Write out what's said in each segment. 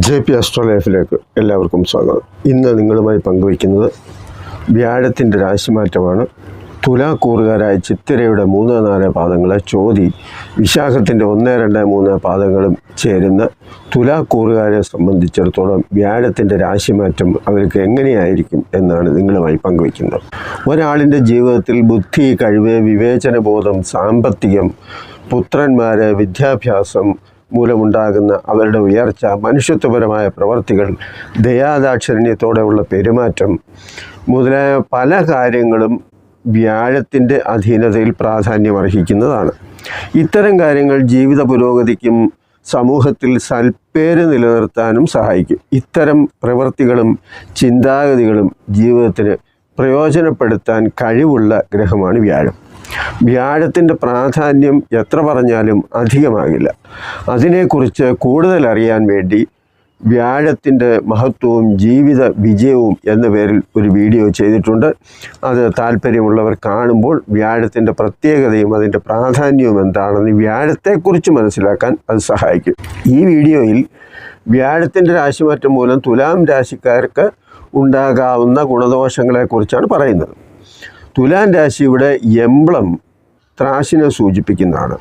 J P astro ലൈഫിലേക്ക് എല്ലാവർക്കും സ്വാഗതം. ഇന്ന് നിങ്ങളുമായി പങ്കുവയ്ക്കുന്നത് വ്യാഴത്തിന്റെ രാശിമാറ്റമാണ്. തുലാക്കൂറുകാരായ ചിത്തിരയുടെ മൂന്ന് നാല് പാദങ്ങളെ ചോതി വിശാഖത്തിന്റെ ഒന്ന് രണ്ട് മൂന്ന് പാദങ്ങളും ചേരുന്ന തുലാക്കൂറുകാരെ സംബന്ധിച്ചിടത്തോളം വ്യാഴത്തിന്റെ രാശിമാറ്റം അവർക്ക് എങ്ങനെയായിരിക്കും എന്നാണ് നിങ്ങളുമായി പങ്കുവയ്ക്കുന്നത്. ഒരാളിന്റെ ജീവിതത്തിൽ ബുദ്ധി കഴിവ് വിവേചനബോധം സാമ്പത്തികം പുത്രന്മാരെ വിദ്യാഭ്യാസം മൂലമുണ്ടാകുന്ന അവരുടെ ഉയർച്ച മനുഷ്യത്വപരമായ പ്രവർത്തികൾ ദയാദാക്ഷിണ്യത്തോടെയുള്ള പെരുമാറ്റം മുതലായ പല കാര്യങ്ങളും വ്യാഴത്തിന്റെ അധീനതയിൽ പ്രാധാന്യം അർഹിക്കുന്നതാണ് ഇത്തരം കാര്യങ്ങൾ ജീവിത പുരോഗതിക്കും സമൂഹത്തിൽ സൽപ്പേര് നിലനിർത്താനും സഹായിക്കും. ഇത്തരം പ്രവൃത്തികളും ചിന്താഗതികളും ജീവിതത്തിന് പ്രയോജനപ്പെടുത്താൻ കഴിവുള്ള ഗ്രഹമാണ് വ്യാഴം. വ്യാഴത്തിന്റെ പ്രാധാന്യം എത്ര പറഞ്ഞാലും അധികമാകില്ല. അതിനെക്കുറിച്ച് കൂടുതൽ അറിയാൻ വേണ്ടി വ്യാഴത്തിന്റെ മഹത്വവും ജീവിത വിജയവും എന്ന പേരിൽ ഒരു വീഡിയോ ചെയ്തിട്ടുണ്ട്. അത് താല്പര്യമുള്ളവർ കാണുമ്പോൾ വ്യാഴത്തിന്റെ പ്രത്യേകതയും അതിന്റെ പ്രാധാന്യവും എന്താണെന്ന് വ്യാഴത്തെക്കുറിച്ച് മനസ്സിലാക്കാൻ അത് സഹായിക്കും. ഈ വീഡിയോയിൽ വ്യാഴത്തിന്റെ രാശിമാറ്റം മൂലം തുലാം രാശിക്കാർക്ക് ഉണ്ടാകാവുന്ന ഗുണദോഷങ്ങളെക്കുറിച്ചാണ് പറയുന്നത്. തുലാം രാശിയുടെ എംബ്ലം ത്രാശിനെ സൂചിപ്പിക്കുന്നതാണ്.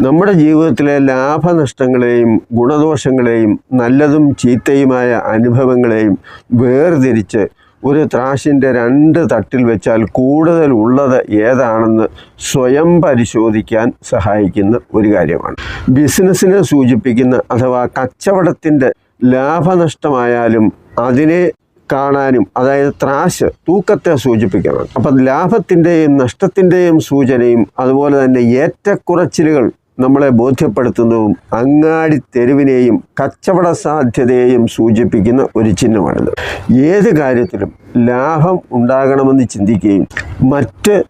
നമ്മുടെ ജീവിതത്തിലെ ലാഭനഷ്ടങ്ങളെയും ഗുണദോഷങ്ങളെയും നല്ലതും ചീത്തയുമായ അനുഭവങ്ങളെയും വേർതിരിച്ച് ഒരു ത്രാശിന്റെ രണ്ട് തട്ടിൽ വെച്ചാൽ കൂടുതൽ ഉള്ളത് ഏതാണെന്ന് സ്വയം പരിശോധിക്കാൻ സഹായിക്കുന്ന ഒരു കാര്യമാണ്. ബിസിനസ്സിനെ സൂചിപ്പിക്കുന്ന അഥവാ കച്ചവടത്തിന്റെ ലാഭനഷ്ടമായാലും അതിനെ കാണാനും അതായത് ത്രാശ് തൂക്കത്തെ സൂചിപ്പിക്കണം. അപ്പം ലാഭത്തിന്റെയും നഷ്ടത്തിന്റെയും സൂചനയും അതുപോലെ തന്നെ ഏറ്റക്കുറച്ചിലുകൾ നമ്മളെ ബോധ്യപ്പെടുത്തുന്നതും അങ്ങാടി തെരുവിനെയും കച്ചവട സാധ്യതയെയും സൂചിപ്പിക്കുന്ന ഒരു ചിഹ്നമാണിത്. ഏത് കാര്യത്തിലും ലാഭം ഉണ്ടാകണമെന്ന് ചിന്തിക്കുകയും മറ്റ്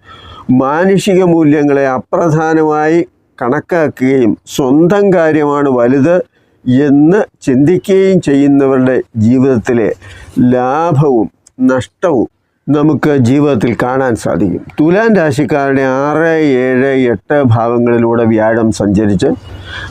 മാനുഷിക മൂല്യങ്ങളെ അപ്രധാനമായി കണക്കാക്കുകയും സ്വന്തം കാര്യമാണ് വലുത് എന്ന് ചിന്തിക്കുകയും ചെയ്യുന്നവരുടെ ജീവിതത്തിലെ ലാഭവും നഷ്ടവും നമുക്ക് ജീവിതത്തിൽ കാണാൻ സാധിക്കും. തുലാൻ രാശിക്കാരുടെ ആറ് ഏഴ് എട്ട് ഭാവങ്ങളിലൂടെ വ്യാഴം സഞ്ചരിച്ച്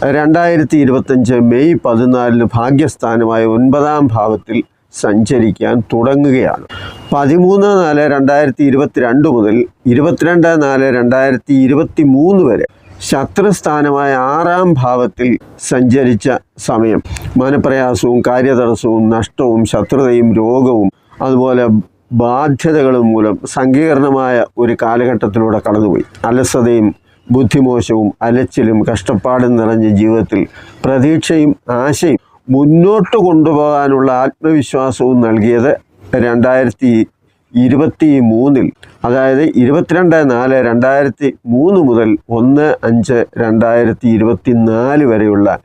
രണ്ടായിരത്തി ഇരുപത്തഞ്ച് മെയ് പതിനാലിന് ഭാഗ്യസ്ഥാനമായ ഒൻപതാം ഭാവത്തിൽ സഞ്ചരിക്കാൻ തുടങ്ങുകയാണ്. പതിമൂന്ന് നാല് രണ്ടായിരത്തി ഇരുപത്തിരണ്ട് മുതൽ ഇരുപത്തിരണ്ട് നാല് രണ്ടായിരത്തി ഇരുപത്തി മൂന്ന് വരെ ശത്രുസ്ഥാനമായ ആറാം ഭാവത്തിൽ സഞ്ചരിച്ച സമയം. മനപ്രയാസവും കാര്യതടസ്സവും നഷ്ടവും ശത്രുതയും രോഗവും അതുപോലെ ബാധ്യതകളും മൂലം സങ്കീർണമായ ഒരു കാലഘട്ടത്തിലൂടെ കടന്നുപോയി. അലസതയും ബുദ്ധിമോശവും അലച്ചിലും കഷ്ടപ്പാടും നിറഞ്ഞ ജീവിതത്തിൽ പ്രതീക്ഷയും ആശയും മുന്നോട്ട് കൊണ്ടുപോകാനുള്ള ആത്മവിശ്വാസവും നൽകിയത് രണ്ടായിരത്തി ഇരുപത്തി മൂന്നിൽ അതായത് ഇരുപത്തിരണ്ട് നാല് രണ്ടായിരത്തി മൂന്ന് മുതൽ ഒന്ന് അഞ്ച് രണ്ടായിരത്തി ഇരുപത്തി നാല് വരെയുള്ള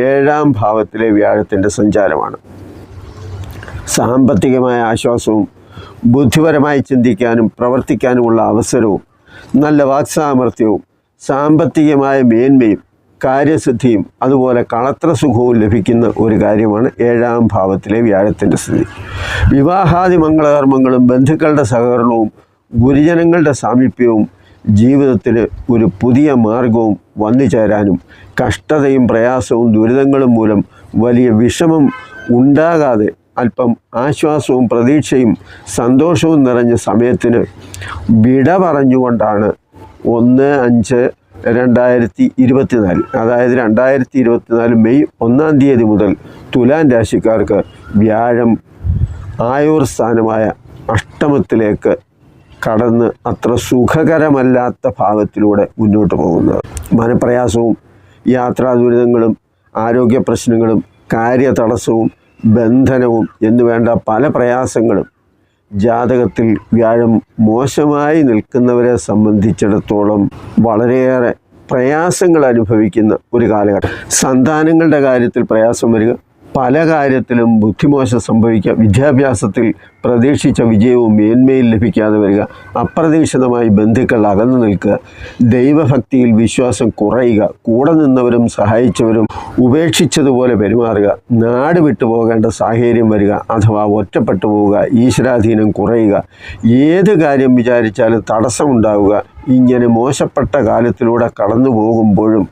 ഏഴാം ഭാവത്തിലെ വ്യാഴത്തിന്റെ സഞ്ചാരമാണ്. സാമ്പത്തികമായ ആശ്വാസവും ബുദ്ധിപരമായി ചിന്തിക്കാനും പ്രവർത്തിക്കാനുമുള്ള അവസരവും നല്ല വാക്സാമർത്ഥ്യവും സാമ്പത്തികമായ മേന്മയും കാര്യസിദ്ധിയും അതുപോലെ കളത്ര സുഖവും ലഭിക്കുന്ന ഒരു കാര്യമാണ് ഏഴാം ഭാവത്തിലെ വ്യാഴത്തിന്റെ സ്ഥിതി. വിവാഹാദി മംഗളകർമ്മങ്ങളും ബന്ധുക്കളുടെ സഹകരണവും ഗുരുജനങ്ങളുടെ സാമീപ്യവും ജീവിതത്തിന് ഒരു പുതിയ മാർഗവും വന്നു ചേരാനും കഷ്ടതയും പ്രയാസവും ദുരിതങ്ങളും മൂലം വലിയ വിഷമം ഉണ്ടാകാതെ അല്പം ആശ്വാസവും പ്രതീക്ഷയും സന്തോഷവും നിറഞ്ഞ സമയത്തിന് വിട പറഞ്ഞുകൊണ്ടാണ് ഒന്ന് അഞ്ച് രണ്ടായിരത്തി ഇരുപത്തിനാല് അതായത് രണ്ടായിരത്തി ഇരുപത്തിനാല് മെയ് ഒന്നാം തീയതി മുതൽ തുലാൻ രാശിക്കാർക്ക് വ്യാഴം ആയൂർ സ്ഥാനമായ അഷ്ടമത്തിലേക്ക് കടന്ന് അത്ര സുഖകരമല്ലാത്ത ഭാവത്തിലൂടെ മുന്നോട്ട് പോകുന്നത്. മനപ്രയാസവും യാത്രാ ദുരിതങ്ങളും ആരോഗ്യ പ്രശ്നങ്ങളും കാര്യതടസ്സവും ബന്ധനവും എന്നുവേണ്ട പല പ്രയാസങ്ങളും ജാതകത്തിൽ വ്യാഴം മോശമായി നിൽക്കുന്നവരെ സംബന്ധിച്ചിടത്തോളം വളരെയേറെ പ്രയാസങ്ങൾ അനുഭവിക്കുന്ന ഒരു കാലഘട്ടം. സന്താനങ്ങളുടെ കാര്യത്തിൽ പ്രയാസം വരിക പല കാര്യത്തിലും ബുദ്ധിമോശം സംഭവിക്കുക വിദ്യാഭ്യാസത്തിൽ പ്രതീക്ഷിച്ച വിജയവും മേന്മയും ലഭിക്കാതെ വരിക. അപ്രതീക്ഷിതമായി ബന്ധുക്കൾ അകന്നു നിൽക്കുക. ദൈവഭക്തിയിൽ വിശ്വാസം കുറയുക. കൂടെ നിന്നവരും സഹായിച്ചവരും ഉപേക്ഷിച്ചതുപോലെ പെരുമാറുക. നാട് വിട്ടുപോകേണ്ട സാഹചര്യം വരിക. അഥവാ ഒറ്റപ്പെട്ടു പോവുക. ഈശ്വരാധീനം കുറയുക. ഏത് കാര്യം വിചാരിച്ചാലും തടസ്സമുണ്ടാവുക. ഇങ്ങനെ മോശപ്പെട്ട കാലത്തിലൂടെ കടന്നു പോകുമ്പോഴും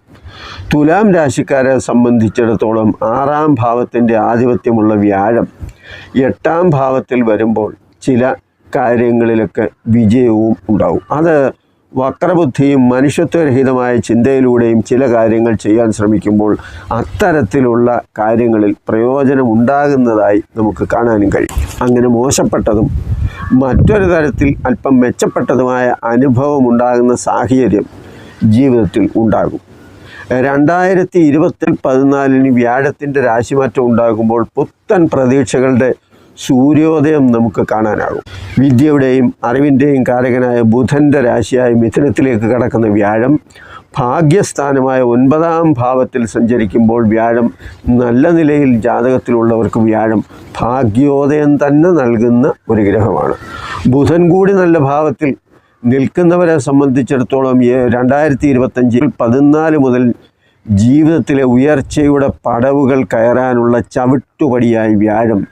തുലാം രാശിക്കാരെ സംബന്ധിച്ചിടത്തോളം ആറാം ഭാവത്തിന്റെ ആധിപത്യമുള്ള വ്യാഴം എട്ടാം ഭാവത്തിൽ വരുമ്പോൾ ചില കാര്യങ്ങളിലൊക്കെ വിജയവും ഉണ്ടാവും. അത് വക്രബുദ്ധിയും മനുഷ്യത്വരഹിതമായ ചിന്തയിലൂടെയും ചില കാര്യങ്ങൾ ചെയ്യാൻ ശ്രമിക്കുമ്പോൾ അത്തരത്തിലുള്ള കാര്യങ്ങളിൽ പ്രയോജനം ഉണ്ടാകുന്നതായി നമുക്ക് കാണാനും കഴിയും. അങ്ങനെ മോശപ്പെട്ടതും മറ്റൊരു തരത്തിൽ അല്പം മെച്ചപ്പെട്ടതുമായ അനുഭവം ഉണ്ടാകുന്ന സാഹചര്യം ജീവിതത്തിൽ ഉണ്ടാകും. രണ്ടായിരത്തി ഇരുപത്തി പതിനാലിന് വ്യാഴത്തിന്റെ രാശിമാറ്റം ഉണ്ടാകുമ്പോൾ പുത്തൻ പ്രതീക്ഷകളുടെ സൂര്യോദയം നമുക്ക് കാണാനാകും. വിദ്യയുടെയും അറിവിന്റെയും കാരകനായ ബുധന്റെ രാശിയായ മിഥുനത്തിലേക്ക് കടക്കുന്ന വ്യാഴം ഭാഗ്യസ്ഥാനമായ ഒൻപതാം ഭാവത്തിൽ സഞ്ചരിക്കുമ്പോൾ വ്യാഴം നല്ല നിലയിൽ ജാതകത്തിലുള്ളവർക്ക് വ്യാഴം ഭാഗ്യോദയം തന്നെ നൽകുന്ന ഒരു ഗ്രഹമാണ്. ബുധൻ കൂടി നല്ല ഭാവത്തിൽ നിൽക്കുന്നവരെ സംബന്ധിച്ചിടത്തോളം രണ്ടായിരത്തി ഇരുപത്തഞ്ചിൽ പതിനാല് മുതൽ ജീവിതത്തിലെ ഉയർച്ചയുടെ പടവുകൾ കയറാനുള്ള ചവിട്ടുപടിയായി വ്യാഴം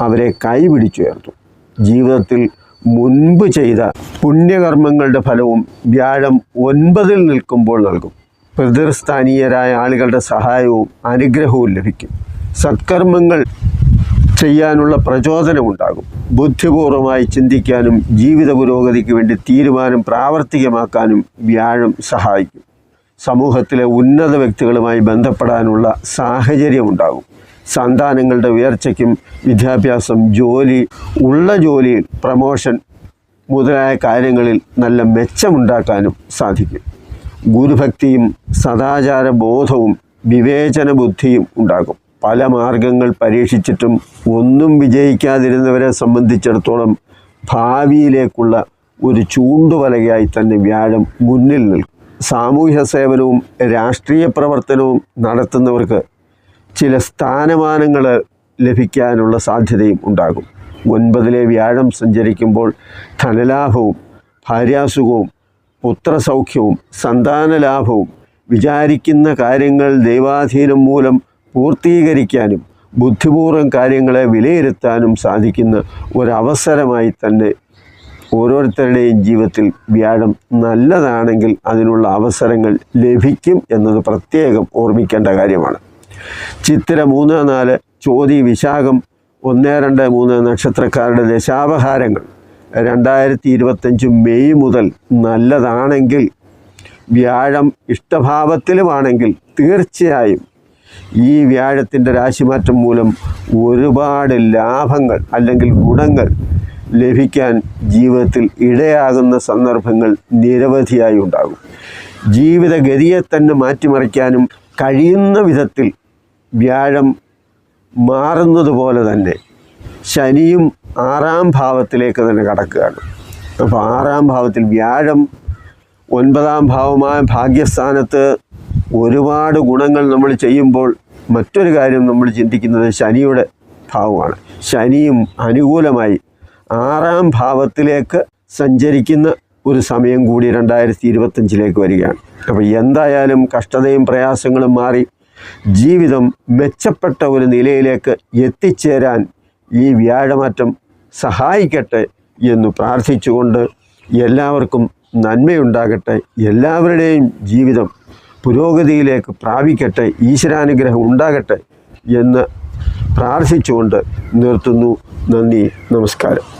അവരെ കൈപിടിച്ചുയർത്തും. ജീവിതത്തിൽ മുൻപ് ചെയ്ത പുണ്യകർമ്മങ്ങളുടെ ഫലവും വ്യാഴം ഒൻപതിൽ നിൽക്കുമ്പോൾ നൽകും. പ്രതിർസ്ഥാനീയരായ ആളുകളുടെ സഹായവും അനുഗ്രഹവും ലഭിക്കും. സത്കർമ്മങ്ങൾ ചെയ്യാനുള്ള പ്രചോദനമുണ്ടാകും. ബുദ്ധിപൂർവമായി ചിന്തിക്കാനും ജീവിത പുരോഗതിക്ക് വേണ്ടി തീരുമാനം പ്രാവർത്തികമാക്കാനും വ്യാഴം സഹായിക്കും. സമൂഹത്തിലെ ഉന്നത വ്യക്തികളുമായി ബന്ധപ്പെടാനുള്ള സാഹചര്യമുണ്ടാകും. സന്താനങ്ങളുടെ ഉയർച്ചയ്ക്കും വിദ്യാഭ്യാസം ജോലി ഉള്ള ജോലിയിൽ പ്രമോഷൻ മുതലായ കാര്യങ്ങളിൽ നല്ല മെച്ചമുണ്ടാക്കാനും സാധിക്കും. ഗുരുഭക്തിയും സദാചാര ബോധവും വിവേചന ബുദ്ധിയും ഉണ്ടാകും. പല മാർഗങ്ങൾ പരീക്ഷിച്ചിട്ടും ഒന്നും വിജയിക്കാതിരുന്നവരെ സംബന്ധിച്ചിടത്തോളം ഭാവിയിലേക്കുള്ള ഒരു ചൂണ്ടുവലകയായി തന്നെ വ്യാഴം മുന്നിൽ നിൽക്കും. സാമൂഹ്യ സേവനവും രാഷ്ട്രീയ പ്രവർത്തനവും നടത്തുന്നവർക്ക് ചില സ്ഥാനമാനങ്ങൾ ലഭിക്കാനുള്ള സാധ്യതയും ഉണ്ടാകും. ഒൻപതിലെ വ്യാഴം സഞ്ചരിക്കുമ്പോൾ ധനലാഭവും ഭാര്യാസുഖവും പുത്രസൗഖ്യവും സന്താനലാഭവും വിചാരിക്കുന്ന കാര്യങ്ങൾ ദൈവാധീനം മൂലം പൂർത്തീകരിക്കാനും ബുദ്ധിപൂർവം കാര്യങ്ങളെ വിലയിരുത്താനും സാധിക്കുന്ന ഒരവസരമായി തന്നെ ഓരോരുത്തരുടെയും ജീവിതത്തിൽ വ്യാഴം നല്ലതാണെങ്കിൽ അതിനുള്ള അവസരങ്ങൾ ലഭിക്കും എന്നത് പ്രത്യേകം ഓർമ്മിക്കേണ്ട കാര്യമാണ്. ചിത്തിര മൂന്ന് നാല് ചോതി വിശാഖം ഒന്ന് രണ്ട് മൂന്ന് നക്ഷത്രക്കാരുടെ ദശാപഹാരങ്ങൾ. രണ്ടായിരത്തി ഇരുപത്തഞ്ച് മെയ് മുതൽ നല്ലതാണെങ്കിൽ വ്യാഴം ഇഷ്ടഭാവത്തിലുമാണെങ്കിൽ തീർച്ചയായും ഈ വ്യാഴത്തിന്റെ രാശിമാറ്റം മൂലം ഒരുപാട് ലാഭങ്ങൾ അല്ലെങ്കിൽ ഗുണങ്ങൾ ലഭിക്കാൻ ജീവിതത്തിൽ ഇടയാകുന്ന സന്ദർഭങ്ങൾ നിരവധിയായി ഉണ്ടാകും. ജീവിതഗതിയെ തന്നെ മാറ്റിമറിക്കാനും കഴിയുന്ന വിധത്തിൽ വ്യാഴം മാറുന്നത് പോലെ തന്നെ ശനിയും ആറാം ഭാവത്തിലേക്ക് തന്നെ കടക്കുകയാണ്. അപ്പോൾ ആറാം ഭാവത്തിൽ വ്യാഴം ഒൻപതാം ഭാവമായ ഭാഗ്യസ്ഥാനത്ത് ഒരുപാട് ഗുണങ്ങൾ നമ്മൾ ചെയ്യുമ്പോൾ മറ്റൊരു കാര്യം നമ്മൾ ചിന്തിക്കുന്നത് ശനിയുടെ ഭാവമാണ്. ശനിയും അനുകൂലമായി ആറാം ഭാവത്തിലേക്ക് സഞ്ചരിക്കുന്ന ഒരു സമയം കൂടി രണ്ടായിരത്തി ഇരുപത്തഞ്ചിലേക്ക് വരികയാണ്. അപ്പോൾ എന്തായാലും കഷ്ടതയും പ്രയാസങ്ങളും മാറി ജീവിതം മെച്ചപ്പെട്ട ഒരു നിലയിലേക്ക് എത്തിച്ചേരാൻ ഈ വ്യാഴമാറ്റം സഹായിക്കട്ടെ എന്ന് പ്രാർത്ഥിച്ചുകൊണ്ട് എല്ലാവർക്കും നന്മയുണ്ടാകട്ടെ. എല്ലാവരുടെയും ജീവിതം പുരോഗതിയിലേക്ക് പ്രാപിക്കട്ടെ ഈശ്വരാനുഗ്രഹം ഉണ്ടാകട്ടെ എന്ന് പ്രാർത്ഥിച്ചുകൊണ്ട് നിർത്തുന്നു. നന്ദി നമസ്കാരം.